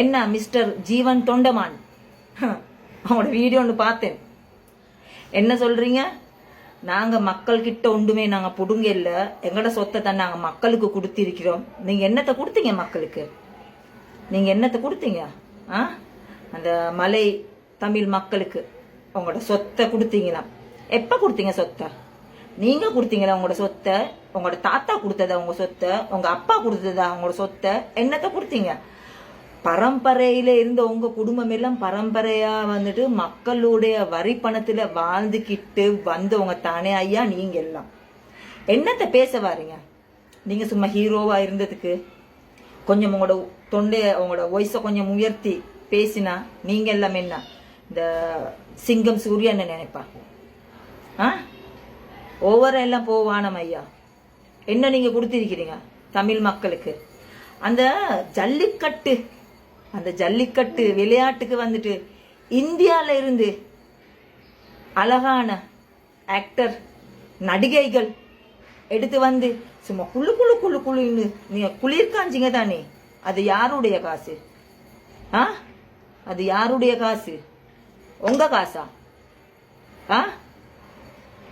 என்ன மிஸ்டர் ஜீவன் தொண்டமான்? அவங்களோட வீடியோ ஒன்று பார்த்தேன். என்ன சொல்றீங்க? நாங்க மக்கள் கிட்ட ஒன்றுமே நாங்க புடுங்க இல்ல. எங்கட சொத்தை தான் நாங்க மக்களுக்கு கொடுத்திருக்கிறோம். நீங்க என்னத்தை கொடுத்தீங்க மக்களுக்கு? நீங்க என்னத்தை கொடுத்தீங்க? ஆ? அந்த மலை தமிழ் மக்களுக்கு உங்களோட சொத்தை கொடுத்தீங்களா எப்ப கொடுத்தீங்க சொத்தை? நீங்க கொடுத்தீங்களா உங்களோட சொத்தை? உங்களோட தாத்தா கொடுத்ததா உங்க சொத்தை? உங்க அப்பா கொடுத்ததா உங்களோட சொத்தை? என்னத்தை கொடுத்தீங்க? பரம்பரையில இருந்த உங்க குடும்பம் எல்லாம் பரம்பரையா வந்துட்டு மக்களுடைய வரி பணத்துல வாழ்ந்துக்கிட்டு வந்தவங்க தானே ஐயா நீங்க எல்லாம். என்னத்தை பேச வாரீங்க? நீங்க சும்மா ஹீரோவா இருந்ததுக்கு கொஞ்சம் உங்களோட தொண்டைய உங்களோட வயசை கொஞ்சம் உயர்த்தி பேசினா நீங்க எல்லாம் என்ன? இந்த சிங்கம் சூரியன்னு நினைப்பா? ஆ? ஓவரா எல்லாம் போவானம் ஐயா. என்ன நீங்க கொடுத்திருக்கிறீங்க தமிழ் மக்களுக்கு? அந்த ஜல்லிக்கட்டு அந்த ஜல்லிக்கட்டு விளையாட்டுக்கு வந்துட்டு இந்தியால இருந்து அழகான ஆக்டர் நடிகைகள் எடுத்து வந்து சும்மா குளு குளு குளு குளுன்னு நீங்க குளிர் காஞ்சிங்க தானே? அது யாருடைய காசு? ஆ? அது யாருடைய காசு? உங்க காசா? ஆ?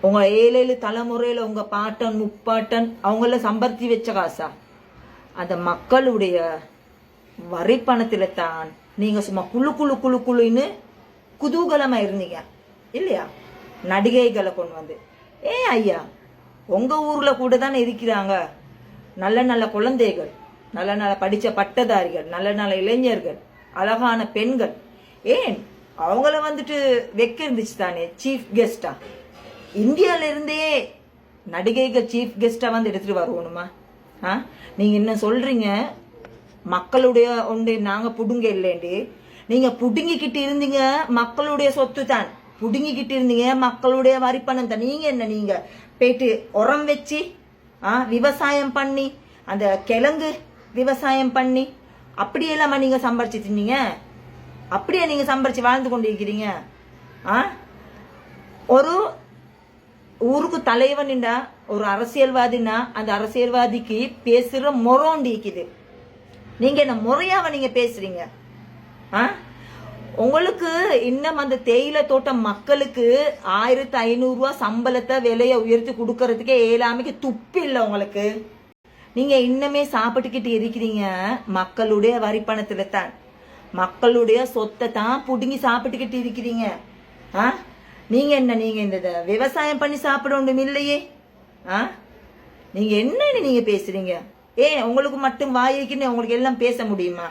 உங்க ஏழு ஏழு தலைமுறையில உங்க பாட்டன் முப்பாட்டன் அவங்கள சம்பர்த்தி வச்ச காசா? அந்த மக்களுடைய வரி பணத்தில் தான் நீங்கள் சும்மா குழு குழு குழு குழுன்னு குதூகலமாக இருந்தீங்க. இல்லையா? நடிகைகளை கொண்டு வந்து. ஏ ஐயா உங்கள் ஊரில் கூட தானே இருக்கிறாங்க. நல்ல நல்ல குழந்தைகள் நல்ல நல்ல படித்த பட்டதாரிகள் நல்ல நல்ல இளைஞர்கள் அழகான பெண்கள். ஏன்? அவங்கள வந்துட்டு வைக்க இருந்துச்சு தானே சீஃப் கெஸ்டா இந்தியாவிலிருந்தே நடிகைகள் சீஃப் கெஸ்ட்டாக வந்து எடுத்துகிட்டு வருவோணுமா? ஆ? நீங்கள் என்ன சொல்கிறீங்க மக்களுடைய ஒன்று நாங்கள் புடுங்க இல்லைண்டி. நீங்கள் புடுங்கிக்கிட்டு இருந்தீங்க மக்களுடைய சொத்து தான். புடுங்கிக்கிட்டு இருந்தீங்க மக்களுடைய வரிப்பணம் தான். நீங்கள் என்ன நீங்கள் போயிட்டு உரம் வச்சு ஆ விவசாயம் பண்ணி அந்த கிழங்கு விவசாயம் பண்ணி அப்படியெல்லாமா நீங்கள் சம்பாரிச்சிட்டு தின்னீங்க அப்படியே நீங்கள் சம்பாரிச்சு வாழ்ந்து கொண்டு இருக்கிறீங்க ஆ? ஒரு ஊருக்கு தலைவன்டா ஒரு அரசியல்வாதினா அந்த அரசியல்வாதிக்கு பேசுகிற முறோண்டி நீங்கள் நீங்க என்ன முறையாவ நீங்க பேசுறீங்க? ஆ? உங்களுக்கு இன்னும் அந்த தேயிலை தோட்டம் மக்களுக்கு ஆயிரத்தி ஐநூறு சம்பளத்தை விலையை உயர்த்தி கொடுக்கறதுக்கே ஏழாமைக்கு துப்பு இல்லை உங்களுக்கு. நீங்க இன்னமே சாப்பிட்டுக்கிட்டு இருக்கிறீங்க. மக்களுடைய வரி தான். மக்களுடைய சொத்தை தான் புடுங்கி சாப்பிட்டுக்கிட்டு இருக்கிறீங்க. ஆ? நீங்க என்ன நீங்க இந்த விவசாயம் பண்ணி சாப்பிட ஒன்றும் இல்லையே? ஆ? நீங்க என்னன்னு நீங்க பேசுறீங்க? ஏன் உங்களுக்கு மட்டும் வாய்க்குன்னு உங்களுக்கு எல்லாம் பேச முடியுமா?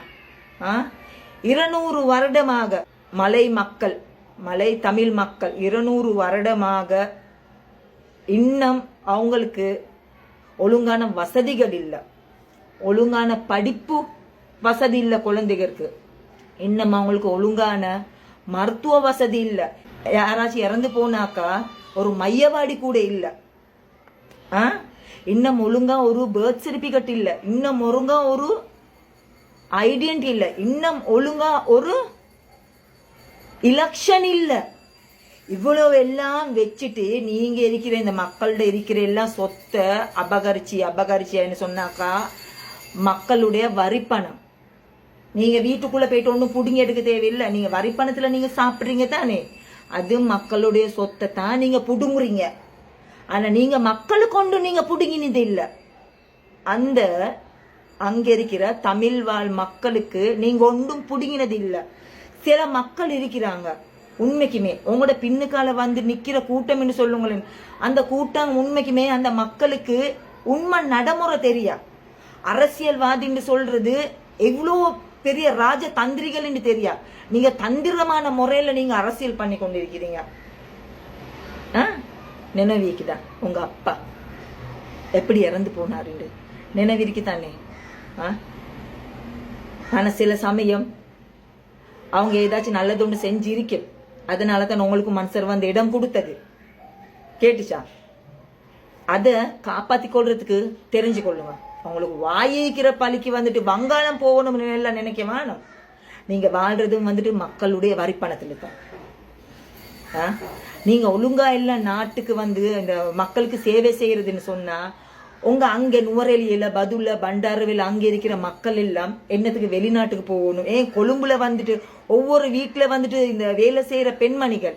ஆ? இருநூறு வருடமாக மலை மக்கள் மலை தமிழ் மக்கள் இருநூறு வருடமாக இன்னும் அவங்களுக்கு ஒழுங்கான வசதிகள் இல்லை. ஒழுங்கான படிப்பு வசதி இல்லை குழந்தைகளுக்கு. இன்னும் அவங்களுக்கு ஒழுங்கான மருத்துவ வசதி இல்லை. யாராச்சும் இறந்து போனாக்கா ஒரு மையவாடி கூட இல்லை. ஆ? இன்னும் ஒழுங்கா ஒரு பேர்த் சர்டிஃபிகேட் இல்லை. இன்னும் ஒழுங்கா ஒரு ஐடென்டி இல்லை. இன்னும் ஒழுங்காக ஒரு இலக்ஷன் இல்லை. இவ்வளவு எல்லாம் வச்சுட்டு நீங்க இருக்கிற இந்த மக்கள்கிட்ட இருக்கிற எல்லாம் சொத்தை அபகரிச்சு அபகரிச்சின்னு சொன்னாக்கா மக்களுடைய வரிப்பணம். நீங்க வீட்டுக்குள்ள போயிட்டு ஒன்றும் புடுங்கி எடுக்க தேவையில்லை. நீங்க வரிப்பணத்துல நீங்க சாப்பிட்றீங்க தானே? அது மக்களுடைய சொத்தை தான் நீங்க புடுங்குறீங்க. ஆனா நீங்க மக்களை கொண்டு நீங்க புடுங்கினது இல்ல. அந்த அங்க இருக்கிற தமிழ் வாழ் மக்களுக்கு நீங்க ஒன்றும் புடுங்கினது இல்ல. சில மக்கள் இருக்கிறாங்க. உண்மைக்குமே உங்களோட பின்னுக்கால வந்து நிக்கிற கூட்டம்னு சொல்லுங்களேன். அந்த கூட்டம் உண்மைக்குமே அந்த மக்களுக்கு உண்மை நடைமுறை தெரியா? அரசியல்வாதின்னு சொல்றது எவ்வளோ பெரிய ராஜ தந்திரிகள்னு தெரியா? நீங்க தந்திரமான முறையில நீங்க அரசியல் பண்ணி கொண்டிருக்கிறீங்க. ஆ? நினைவிக்குதா உங்கள் அப்பா. எப்படி இறந்து போனாருண்டு நினைவிற்கு தானே ஆ? ஆனால் சில சமயம் அவங்க ஏதாச்சும் நல்லது ஒன்று செஞ்சு அதனால தான் உங்களுக்கு மனுஷர் வந்து இடம் கொடுத்தது. கேட்டுச்சா? அதை காப்பாற்றி கொள்றதுக்கு தெரிஞ்சு கொள்ளுங்க அவங்களுக்கு வாயிக்கிற பழிக்கு வந்துட்டு வங்காளம் போகணும்னு எல்லாம் நினைக்க வேணும். நீங்கள் வாழ்றதும் வந்துட்டு மக்களுடைய வரிப்பணத்தில் தான் ஆ? நீங்க ஒழுங்கா இல்ல நாட்டுக்கு வந்து இந்த மக்களுக்கு சேவை செய்யறதுன்னு சொன்னா உங்க அங்க நுவரெலியில பதுல பண்டாரவில் அங்க இருக்கிற மக்கள் எல்லாம் என்னத்துக்கு வெளிநாட்டுக்கு போகணும்? ஏன் கொழும்புல வந்துட்டு ஒவ்வொரு வீட்டுல வந்துட்டு இந்த வேலை செய்யற பெண்மணிகள்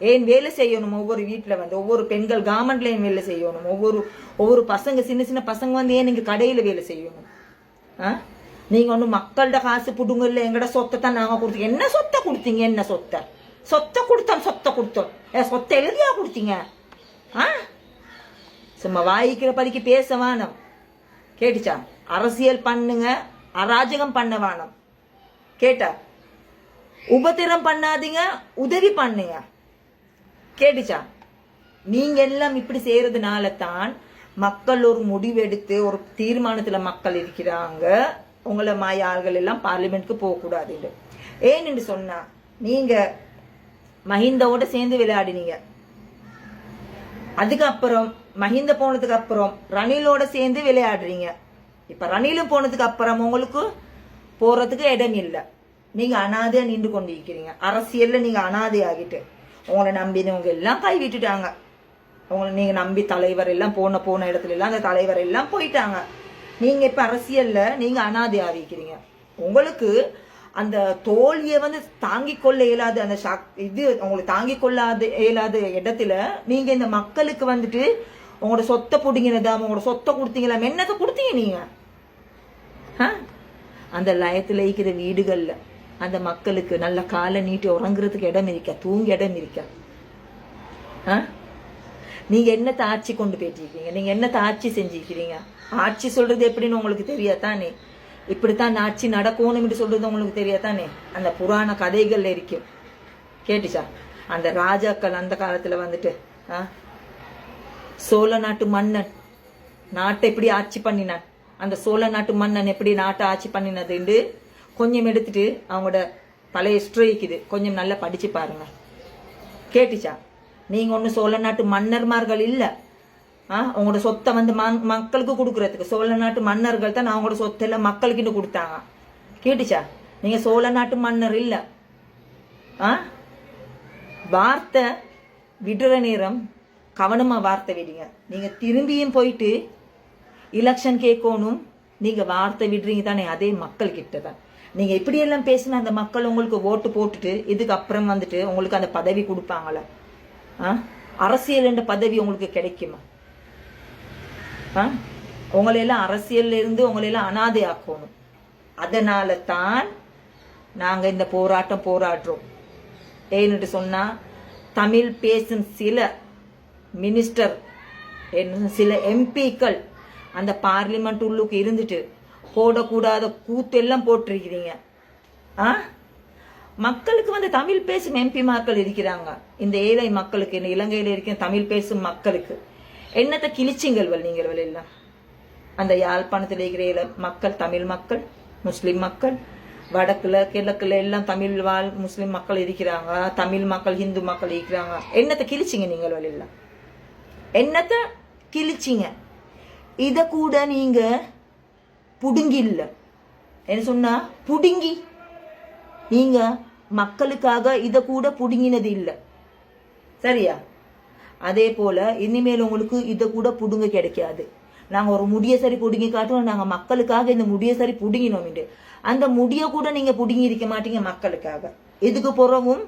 ஏன் வேலை செய்யணும் ஒவ்வொரு வீட்டுல வந்து? ஒவ்வொரு பெண்கள் கார்மெண்ட்ல ஏன் வேலை செய்யணும்? ஒவ்வொரு ஒவ்வொரு பசங்க சின்ன சின்ன பசங்க வந்து ஏன் நீங்க கடையில வேலை செய்யணும்? ஆ? நீங்க ஒண்ணு மக்கள்கிட்ட காசு புடுங்க இல்ல எங்கட சொத்தை தான் நாங்க கொடுத்தீங்க என்ன சொத்தை கொடுத்தீங்க? என்ன சொத்தை? சொத்தை கொடுத்தோம் சொத்தை கொடுத்தோம். ஏ சொத்தை எழுதியா கொடுத்தீங்க? ஆ? சும்மா வாய்க்கிற படிக்கு பேச வேணும். கேட்டுச்சா? அரசியல் பண்ணுங்க அராஜகம் பண்ண வேணும். கேட்டா? உபத்திரம் பண்ணாதீங்க உதவி பண்ணுங்க. கேட்டுச்சா? நீங்க எல்லாம் இப்படி செய்யறதுனால தான் மக்கள் ஒரு முடிவெடுத்து ஒரு தீர்மானத்துல மக்கள் இருக்கிறாங்க. உங்களை மாய ஆள்கள் எல்லாம் பார்லிமெண்ட்க்கு போக கூடாதுன்னு ஏன்னு சொன்னா நீங்க மஹிந்தவோட சேர்ந்து விளையாடினீங்க. அதுக்கப்புறம் மஹிந்த போனதுக்கு அப்புறம் ரணிலோட சேர்ந்து விளையாடுறீங்க. இப்ப ரணிலும் போனதுக்கு அப்புறம் உங்களுக்கு போறதுக்கு இடம் இல்லை. நீங்க அனாதையா நின்று கொண்டு இருக்கிறீங்க அரசியல்ல நீங்க அனாதை ஆகிட்டு உங்களை நம்பினவங்க எல்லாம் கை விட்டுட்டாங்க உங்களை நீங்க நம்பி தலைவர் எல்லாம் போன போன இடத்துல எல்லாம் அந்த தலைவர் எல்லாம் போயிட்டாங்க. நீங்க இப்ப அரசியல்ல நீங்க அனாதை ஆகிக்கிறீங்க உங்களுக்கு அந்த தோல்வியை வந்து தாங்கிக் கொள்ள இயலாது அந்த சக் இது உங்களுக்கு தாங்கிக் கொள்ளாது இயலாத இடத்துல நீங்க இந்த மக்களுக்கு வந்துட்டு உங்களோட சொத்தை பிடிங்கினதா உங்களோட சொத்தை கொடுத்தீங்களா என்னத்தை கொடுத்தீங்க நீங்க? ஆ? அந்த லயத்தில் இருக்கிற வீடுகளில் அந்த மக்களுக்கு நல்ல காலை நீட்டி உறங்குறதுக்கு இடம் இருக்கா? தூங்க இடம் இருக்கா? ஆ? நீங்க என்னத்தை ஆட்சி கொண்டு போயிட்டிருக்கீங்க நீங்க என்னத்தை ஆட்சி செஞ்சிருக்கிறீங்க? ஆட்சி சொல்றது எப்படின்னு உங்களுக்கு தெரியாதானே இப்படித்தான் ஆட்சி நடக்கணும்னு சொல்றது உங்களுக்கு தெரியாதானே? அந்த புராண கதைகள்ல இருக்கும். கேட்டுச்சா? அந்த ராஜாக்கள் அந்த காலத்துல வந்துட்டு ஆ? சோழ நாட்டு மன்னன். நாட்டை எப்படி ஆட்சி பண்ணினான்? அந்த சோழ நாட்டு மன்னன் எப்படி நாட்டை ஆட்சி பண்ணினதுண்டு கொஞ்சம் எடுத்துட்டு அவங்களோட பழைய ஹிஸ்டரிக்குது கொஞ்சம் நல்லா படிச்சு பாருங்க. கேட்டுச்சா? நீங்க ஒன்றும் சோழ நாட்டு மன்னர்மார்கள் இல்லை. ஆ உங்களோட சொத்தை வந்து மக்களுக்கு கொடுக்கறதுக்கு. சோழ நாட்டு மன்னர்கள் தான் அவங்களோட சொத்தெல்லாம் மக்களுக்கிட்ட கொடுத்தாங்க. கேட்டுச்சா? நீங்க சோழ நாட்டு மன்னர் இல்ல. ஆ? வார்த்தை விடுற நேரம் கவனமா வார்த்தை விடுங்க. நீங்க திரும்பியும் போயிட்டு எலெக்ஷன் கேட்கணும். நீங்க வார்த்தை விடுறீங்க தானே அதே மக்கள் கிட்ட தான். நீங்க இப்படியெல்லாம் பேசினா அந்த மக்கள் உங்களுக்கு ஓட்டு போட்டுட்டு இதுக்கு அப்புறம் வந்துட்டு உங்களுக்கு அந்த பதவி கொடுப்பாங்களா? ஆ? அரசியல் என்ற பதவி உங்களுக்கு கிடைக்குமா? உங்களையெல்லாம் அரசியல்ல இருந்து உங்களையெல்லாம் அனாதை ஆக்கணும் அதனால தான் நாங்க இந்த போராட்டம் போராடுறோம். ஏன்னுட்டு சொன்னால் தமிழ் பேசும் சில மினிஸ்டர் என்ன சில எம்பிக்கள் அந்த பார்லிமெண்ட் உள்ளுக்கு இருந்துட்டு போடக்கூடாத கூத்தெல்லாம் போட்டிருக்கிறீங்க. ஆ? மக்களுக்கு வந்து தமிழ் பேசும் எம்பி மக்கள் இருக்கிறாங்க. இந்த ஏழை மக்களுக்கு இந்த இலங்கையில் இருக்கிற தமிழ் பேசும் மக்களுக்கு. என்னத்தை கிழிச்சிங்கள் நீங்கள் எல்லாம்? அந்த யாழ்ப்பாணத்தில் இருக்கிற மக்கள் தமிழ் மக்கள் முஸ்லிம் மக்கள் வடக்குல கிழக்குல எல்லாம் தமிழ் வாழ் முஸ்லிம் மக்கள் இருக்கிறாங்க தமிழ் மக்கள் ஹிந்து மக்கள் இருக்கிறாங்க. என்னத்தை கிழிச்சிங்க நீங்கள் எல்லாம்? என்னத்தை கிழிச்சிங்க? இதை கூட நீங்க புடுங்கி இல்லை என்ன சொன்னா? புடுங்கி. நீங்க மக்களுக்காக இதை கூட புடுங்கினது இல்லை. சரியா? அதே போல இனிமேல் உங்களுக்கு இதை கூட புடுங்க கிடைக்காது. நாங்கள் ஒரு முடிய சரி புடுங்கி காட்டுவோம் நாங்கள் மக்களுக்காக இந்த முடிய சரி புடுங்கினோம் அந்த முடிய கூட நீங்கள் புடுங்கி இருக்க மாட்டீங்க மக்களுக்காக. இதுக்கு புறவும்?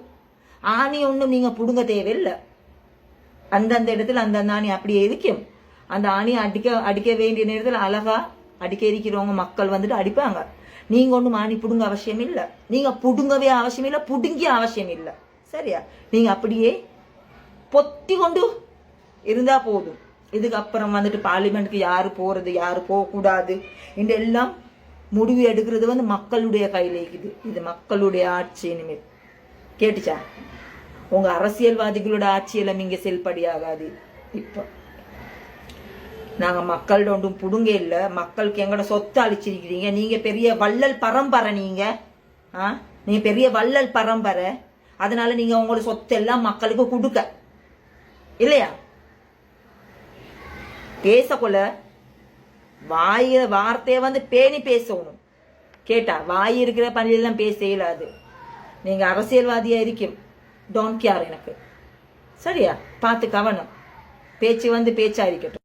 ஆணி ஒன்றும் நீங்கள் புடுங்க தேவையில்லை. அந்தந்த இடத்துல அந்தந்த ஆணி அப்படியே இருக்கும். அந்த ஆணி அடிக்க அடிக்க வேண்டிய நேரத்தில் அழகா அடிக்க இருக்கிறவங்க மக்கள் வந்துட்டு அடிப்பாங்க. நீங்கள் ஒன்றும் ஆணி புடுங்க அவசியம் இல்லை. நீங்கள் புடுங்கவே அவசியம் இல்லை பிடுங்கிய அவசியம் இல்லை. சரியா? நீங்கள் அப்படியே பொத்தி கொண்டு இருந்தா போதும் இதுக்கப்புறம் வந்துட்டு பார்லிமெண்ட்டுக்கு யாரு போறது யாரு போகக்கூடாது கூடாது இந்த எல்லாம் முடிவு எடுக்கிறது வந்து மக்களுடைய கையில இருக்குது இது மக்களுடைய ஆட்சி இனிமேல் கேட்டுச்சா உங்க அரசியல்வாதிகளோட ஆட்சியெல்லாம் இங்க செல்படியாகாது இப்போ நாங்க மக்கள்கிட்ட ஒன்றும் புடுங்க இல்லை மக்களுக்கு எங்களோட சொத்து அழிச்சிருக்கிறீங்க நீங்க பெரிய வள்ளல் பரம்பரை நீங்க ஆ நீங்க பெரிய வள்ளல் பரம்பரை அதனால நீங்க உங்களோட சொத்தெல்லாம் மக்களுக்கு கொடுக்க இல்லையா? பேசக்குள்ள வாய வார்த்தையை வந்து பேணி பேசணும். கேட்டா வாய் இருக்கிற பணியெல்லாம் பேச இயலாது. நீங்கள் அரசியல்வாதியாக இருக்கும். டோன்ட் கேர் எனக்கு. சரியா? பார்த்து கவனம். பேச்சு வந்து பேச்சா இருக்கட்டும்.